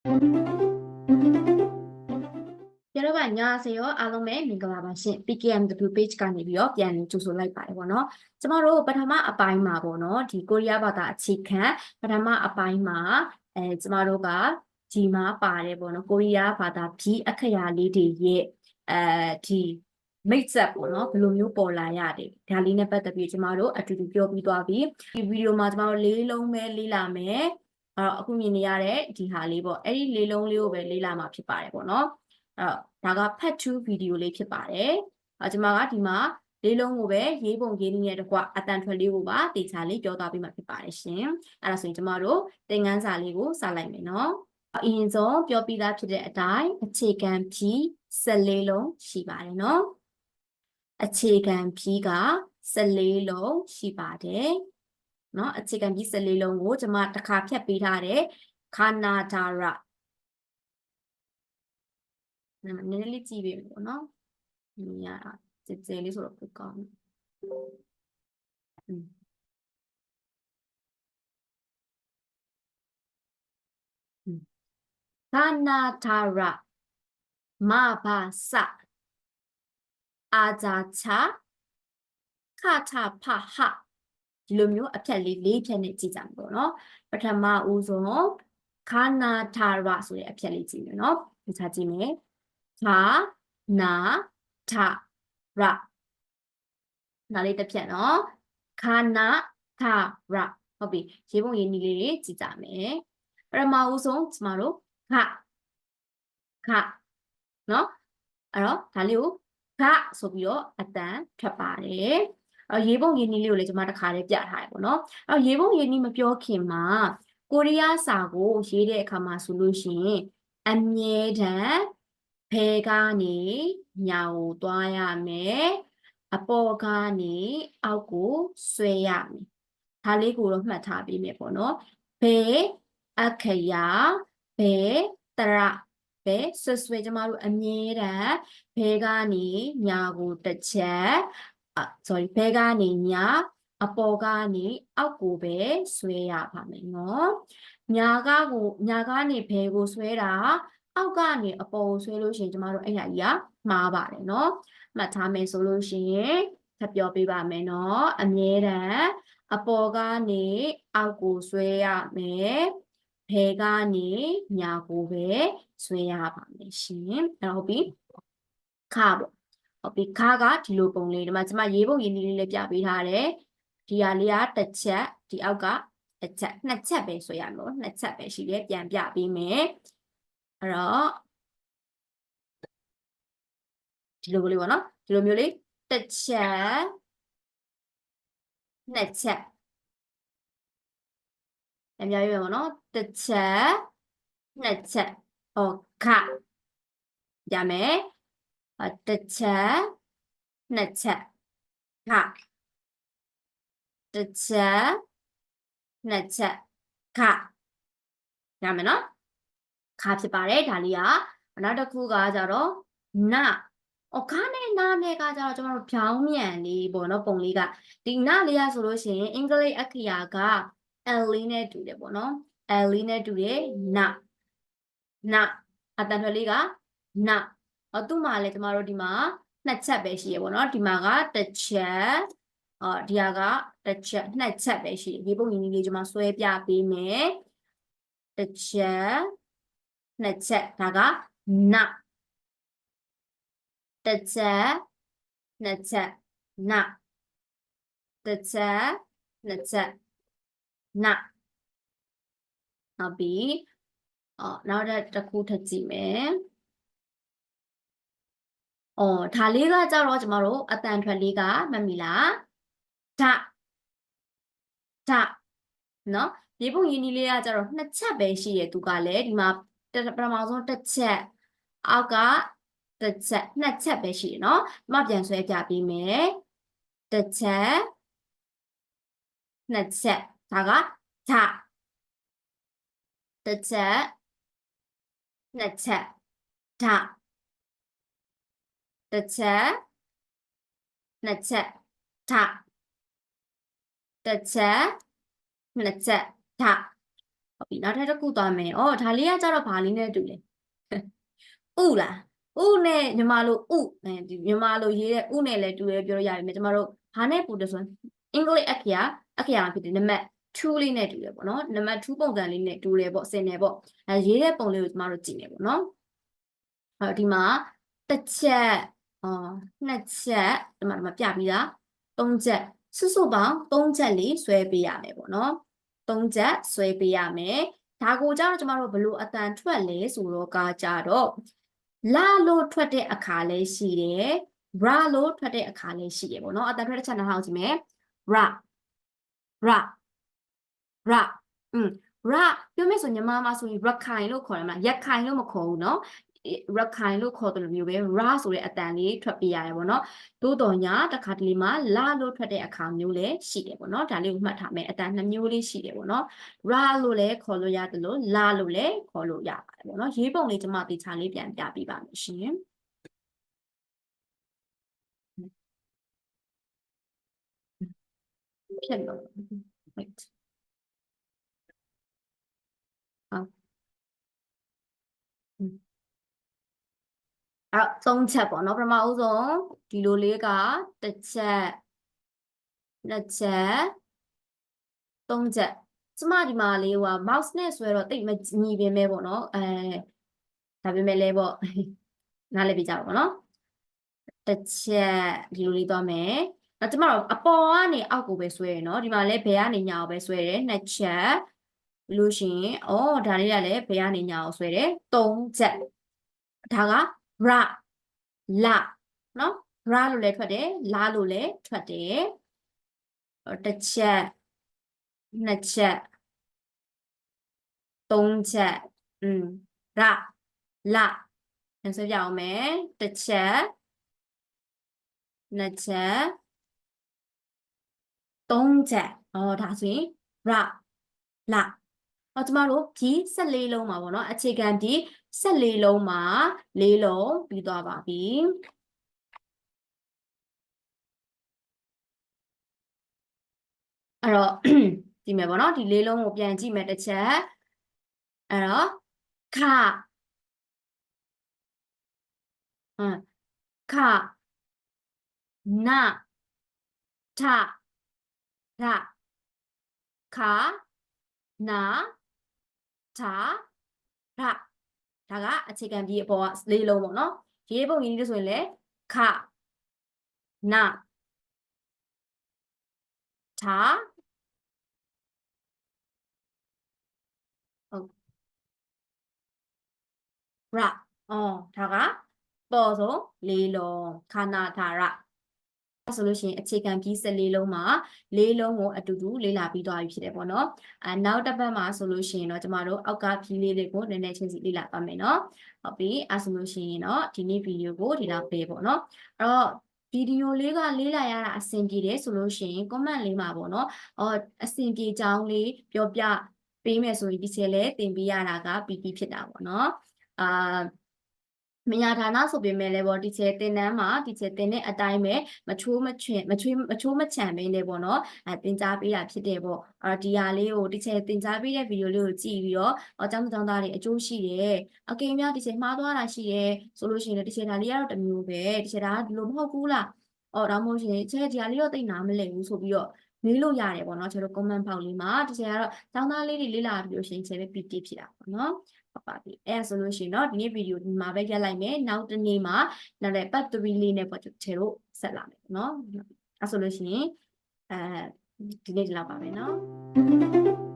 ကျွန်တော်ကညာစေရောအားလုံးပဲမင်္ဂလာပါရှင် PKMW page ကနေပြီးတော့ပြန်လည်ကြိုဆိုလိုက်ပါတယ်ပေါ့နော်ကျွန်တော်တို့ပထမအပိုင်းမှာပေါ့နော်ဒီကိုရီးယားဘာသာအခြေခံပထမအပိုင်းမှာအဲကျွန်တော်တို့ကဒီမှာပါတယ်ပေါ့နော်ကိုရီးယားဘာသာဘီအခရာလေးတွေရဲ့အဲဒီ mix up ပေါ့နော်ဘယ်လိုမျိုးပေါ်လာရတယ်ဒါလေးနဲ့ပတ်သက်ပြီးကျွန်တော်တို့အတူတူပြောပြီးသွားပြီဒီဗီဒီယိုမှာကျွန်တော်တို့လေးလုံးပဲလေ့လာမယ် တော့အခုမြင်နေရတဲ့ဒီဟာလေးပေါ့အဲ့ဒီလေးလုံးလေးကိုပဲလေးလာမှာဖြစ်ပါတယ်ပေါ့နော်အဲ့တော့ဒါက part 2 video လေးဖြစ်ပါတယ်အဲကျွန်မကဒီမှာလေးလုံးကိုပဲရေးပုံရေးနည်းနဲ့တကွအတန်ထွက်လေးကိုပါတေချာလေးပြောသွားပေးမှာဖြစ်ပါတယ်ရှင်အဲ့ဒါဆိုရင်ကျမတို့သင်ခန်းစာလေးကိုစလိုက်မယ်နော်အရင်ဆုံးပြောပြသားဖြစ်တဲ့အတိုင်းအခြေခံဖြီး14လုံးရှိပါတယ်နော်အခြေခံဖြီးက14လုံးရှိပါတယ် နော်အခြေခံဖြီး14လုံးကိုကျွန်မတစ်ခါဖြတ်ပေးထားတဲ့ခါနာဒါရနည်းနည်းလေးကြည့်ပေးမယ်ပေါ့နော်မြင်ရတာကြည်ကြဲလေးဆိုတော့ပိုကောင်းတယ်อืมခါနာဒါရမဘာစအာဇာချခထဖဟ ဒီလိုမျိုးအဖြတ်လေးလေးဖြတ်နဲ့ကြည့်ကြမယ်ပေါ့နော်ပထမဦးဆုံးခါနာထာရဆိုတဲ့အဖြတ်လေးကြည့်မယ်နော်ဒီချာကြည့်မယ်ခါနာထာရနားလေးတစ်ဖြတ်နော်ခါနာထာရဟုတ်ပြီရေးပုံရေးနည်းလေးတွေကြည့်ကြမယ်ပထမဦးဆုံးကျမတို့ခခနော်အဲ့တော့ဒါလေးကိုခဆိုပြီးတော့အတန်ထွက်ပါတယ် အဲ့ရေးပုံရေးနည်းလေးကိုလည်းကျွန်မတစ်ခါလေးပြထားရပေါ့နော်အဲ့ရေးပုံရေးနည်းမပြောခင်မှာကိုရီးယားစာကိုရေးတဲ့အခါမှာဆိုလို့ရှိရင်အမြဲတမ်းဘဲကနေညာကိုသွားရမယ်အပေါ်ကနေအောက်ကိုဆွဲရမယ်ဒါလေးကိုတော့မှတ်ထားပေးမယ်ပေါ့နော်ဘဲအခရာဘဲတရဘဲဆွဆွဲကျမတို့အမြဲတမ်းဘဲကနေညာကိုတစ်ချက်အာ sorry ဘဲကနေညာအပေါ်ကနေအောက်ကိုပဲဆွဲရပါမယ်နော်ညာကကိုညာကနေဘဲကိုဆွဲတာအောက်ကနေအပေါ်ကိုဆွဲလို့ရှိရင်ကျမတို့အဲ့ဟာကြီးကမှားပါတယ်နော်မှတ်ထားမယ်ဆိုလို့ရှိရင်ထပ်ပြောပေးပါမယ်နော်အမြဲတမ်းအပေါ်ကနေအောက်ကိုဆွဲရမယ်ဘဲကနေညာကိုပဲဆွဲရပါမယ်ရှင်အဲ့တော့ဟုတ်ပြီခါပေါ့ ဟုတ်ပြီခါကဒီလိုပုံလေးဒီမှာကျမရေးပုံရေးနည်းလေးလည်းပြပေးထားတယ်ဒီဟာလေးကတစ်ချက်ဒီအောက်ကတစ်ချက်နှစ်ချက်ပဲဆွဲရမလို့နှစ်ချက်ပဲရှိတယ်ပြန်ပြပေးမယ်အဲ့တော့ဒီလိုလေးပေါ့နော်ဒီလိုမျိုးလေးတစ်ချက်နှစ်ချက်အများကြီးပဲပေါ့နော်တစ်ချက်နှစ်ချက်ဟောခရမယ်အ တစ်ချက်နှစ်ချက်ခတစ်ချက်နှစ်ချက်ခရမယ်နော်ခဖြစ်ပါတယ်ဒါလေးကနောက်တစ်ခုကကြတော့နအော်ခါနဲ့နာနဲ့ကကြတော့ကျွန်တော်တို့ဖြောင်းမြန်လေးပေါ့နော်ပုံလေးကဒီနလေးကဆိုလို့ရှိရင်အင်္ဂလိပ်အခရာက L လေးနဲ့တူတယ်ပေါ့နော် L လေးနဲ့တူတယ်နနအတန်ထွက်လေးကန အော်သူ့မှာလည်းကျမတို့ဒီမှာနှစ်ချက်ပဲရှိရပေါ့နော်ဒီမှာကတစ်ချက်အော်ဒီဟာကတစ်ချက်နှစ်ချက်ပဲရှိတယ်ဒီပုံရင်းလေးကျွန်မဆွဲပြပေးမယ်တစ်ချက်နှစ်ချက်ဒါကနတစ်ချက်နှစ်ချက်နတစ်ချက်နှစ်ချက်နဟုတ်ပြီအော်နောက်တစ်ခုထပ်ကြည့်မယ် အော်ဒါလေးကကြတော့ကျမတို့အတန်ထွက်လေးကမှတ်မိလားဓဓနော်ဒီပုံရင်းကြီးလေးကကြတော့နှစ်ချက်ပဲရှိရသူကလည်းဒီမှာပထမဆုံးတစ်ချက်အောက်ကတစ်ချက်နှစ်ချက်ပဲရှိတယ်နော်ဒီမှာပြန်ဆွဲပြပေးမယ်တစ်ချက်နှစ်ချက်ဒါကဓတစ်ချက်နှစ်ချက်ဓ တစ်ချက်နှစ်ချက်ဓတစ်ချက်နှစ်ချက်ဓဟုတ်ပြီနောက်ထပ်တစ်ခုသွားမယ်ဩဒါလေးကကြတော့ဘာလေးနဲ့တူလဲဥလားဥနဲ့ညီမတို့ဥအဲဒီညီမတို့ရေးတဲ့ဥနဲ့လည်းတူတယ်ပြောလို့ရပြီမြကျမတို့ဘာနဲ့ပူတယ်ဆိုရင်အင်္ဂလိပ်အခရာအခရာဖြစ်တယ်နံပါတ်2လေးနဲ့တူတယ်ပေါ့နော်နံပါတ်2ပုံစံလေးနဲ့တူတယ်ပေါ့စင်တယ်ပေါ့အဲရေးတဲ့ပုံလေးကိုကျမတို့ကြည့်နေပေါ့နော်အဲ့ဒီမှာတစ်ချက် အော်နှစ်ချက်ဒီမှာဒီမှာပြပြီးသားသုံးချက်စုစုပေါင်းသုံးချက်လေးဆွဲပေးရမယ်ပေါ့နော်သုံးချက်ဆွဲပေးရမယ်ဒါကိုကြတော့ကျမတို့ဘယ်လိုအတန်ထွက်လဲဆိုတော့ကကြတော့လာလို့ထွက်တဲ့အခါလေးရှိတယ် ra လို့ထွက်တဲ့အခါလေးရှိတယ်ပေါ့နော်အတန်ထွက်တဲ့ချက်နှာထောင်ကြည့်မယ် ra ra ra อืม ra ပြောမယ်ဆိုညီမမဆိုရင် rakhain လို့ခေါ်တယ်မလား yakhain လို့မခေါ်ဘူးเนาะ ရခိုင်လို့ခေါ်တယ်လို့မျိုးပဲရဆိုတဲ့အတန်လေးထွက်ပြရတယ်ပေါ့နော်သို့တော်ညာတခါတလေမှာလာလို့ထွက်တဲ့အခါမျိုးလည်းရှိတယ်ပေါ့နော်ဒါလေးကိုမှတ်ထားမယ်အတန်နှစ်မျိုးလေးရှိတယ်ပေါ့နော်ရလို့လည်းခေါ်လို့ရတယ်လို့လာလို့လည်းခေါ်လို့ရပါတယ်ပေါ့နော်ရေးပုံလေးကျွန်မတေချာလေးပြန်ပြပေးပါမယ်ရှင်ဖြစ်လို့ right အဲ့တော့သုံးချက်ပေါ့နော်ပထမဦးဆုံးဒီလိုလေးကတစ်ချက်နှစ်ချက်သုံးချက်ကျမဒီမှာလေးဟို mouse နဲ့ဆွဲတော့တိတ်မညီပင်ပဲပေါ့နော်အဲဒါပေမဲ့လည်းပေါ့နားလည်ပြကြပါပေါ့နော်တစ်ချက်ဒီလိုလေးသွားမယ်နောက်ကျမတို့အပေါ်ကနေအောက်ကိုပဲဆွဲရယ်နော်ဒီမှာလည်းဘယ်ကနေညာကိုပဲဆွဲရတယ်နှစ်ချက်လို့ရှိရင်ဩဒါလေးကလည်းဘယ်ကနေညာကိုဆွဲတယ်သုံးချက်ဒါက ra လာနော် ra လို့လည်းထွက်တယ်လာလို့လည်းထွက်တယ်တစ်ချက်နှစ်ချက်သုံးချက်อืม ra လာပြန်ဆွဲပြအောင်မယ်တစ်ချက်နှစ်ချက်သုံးချက်ဩဒါဆိုရင် ra လာတော့ကျမတို့ဒီ14လုံးမှာပေါ့နော်အခြေခံဒီ 14လုံးမှာ၄လုံးပြီးသွားပါပြီအဲ့တော့ကြည့်မယ်ပေါ့နော်ဒီလေးလုံးကိုပြန်ကြည့်မယ်တစ်ချက်အဲ့တော့ခဟမ်ခနထရခနာထာရ ဒါကအခြေခံပြီးအပေါ်ကလေးလုံးပေါ့နော်ရေးပုံရင်းလေးဆိုရင်လေခနာထာဟုတ်ရအော်ဒါကပေါ်ဆုံးလေးလုံးခနာထာရ ဆိုလို့ရှိရင်အခြေခံပြီး14လုံးမှာ၄လုံးကိုအတူတူလေ့လာပြီးသွားပြီဖြစ်တယ်ပေါ့နော်အဲနောက်တစ်ပတ်မှာဆိုလို့ရှိရင်တော့ကျမတို့အောက်ကပြီးလေးတွေကိုနည်းနည်းချင်းစီလေ့လာပါမယ်နော်ဟုတ်ပြီအဲဆိုလို့ရှိရင်တော့ဒီနေ့ဗီဒီယိုကိုဒီလောက်ပဲပေါ့နော်အဲ့တော့ဗီဒီယိုလေးကလေးလာရတာအဆင်ပြေတယ်ဆိုလို့ရှိရင် comment လေးမှာပေါ့နော်အော်အဆင်ပြေကြောင်းလေးပြောပြပေးမယ်ဆိုရင်ဒီချက်လဲတင်ပေးရတာကပီပီဖြစ်တာပေါ့နော်အာ မညာဌာနဆိုပေမဲ့လည်းပေါ့ဒီချေတင်တန်းမှာဒီချေတင်တဲ့အတိုင်းပဲမချိုးမချွင်မချွေးမချိုးမချံပဲနေပေါ့နော်အဲတင် जा ပေးတာဖြစ်တယ်ပေါ့အဲ့တော့ဒီဟာလေးကိုဒီချေတင် जा ပေးတဲ့ဗီဒီယိုလေးကိုကြည့်ပြီးတော့အကြောင်းကြောင်းသားတွေအကျိုးရှိတယ်အကင်များဒီချေမှားသွားတာရှိတယ်ဆိုလို့ရှိရင်ဒီချေဒါလေးကတော့တစ်မျိုးပဲဒီချေဒါကဒီလိုမဟုတ်ဘူးလားအော်ဒါမှမဟုတ်ရှင်ချေဒီဟာလေးတော့သိနာမလဲဘူးဆိုပြီးတော့ မေးလို့ရတယ်ပေါ့နော်ကျွန်တော် comment box လေးမှာတကယ်ကတော့ကျောင်းသားလေးတွေလေ့လာပြီးလို့ရှိရင်ခြေပဲ PT ဖြစ်တာပေါ့နော်ဟုတ်ပါပြီအဲဆိုလို့ရှိရင်တော့ဒီနေ့ဗီဒီယိုဒီမှာပဲရက်လိုက်မယ်နောက်တစ်နေ့မှာနောက်လည်း part 3လေးနဲ့ပေါ့ခြေတို့ဆက်လာမယ်နော်အဲဆိုလို့ရှိရင်အဲဒီနေ့ဒီလောက်ပါပဲနော်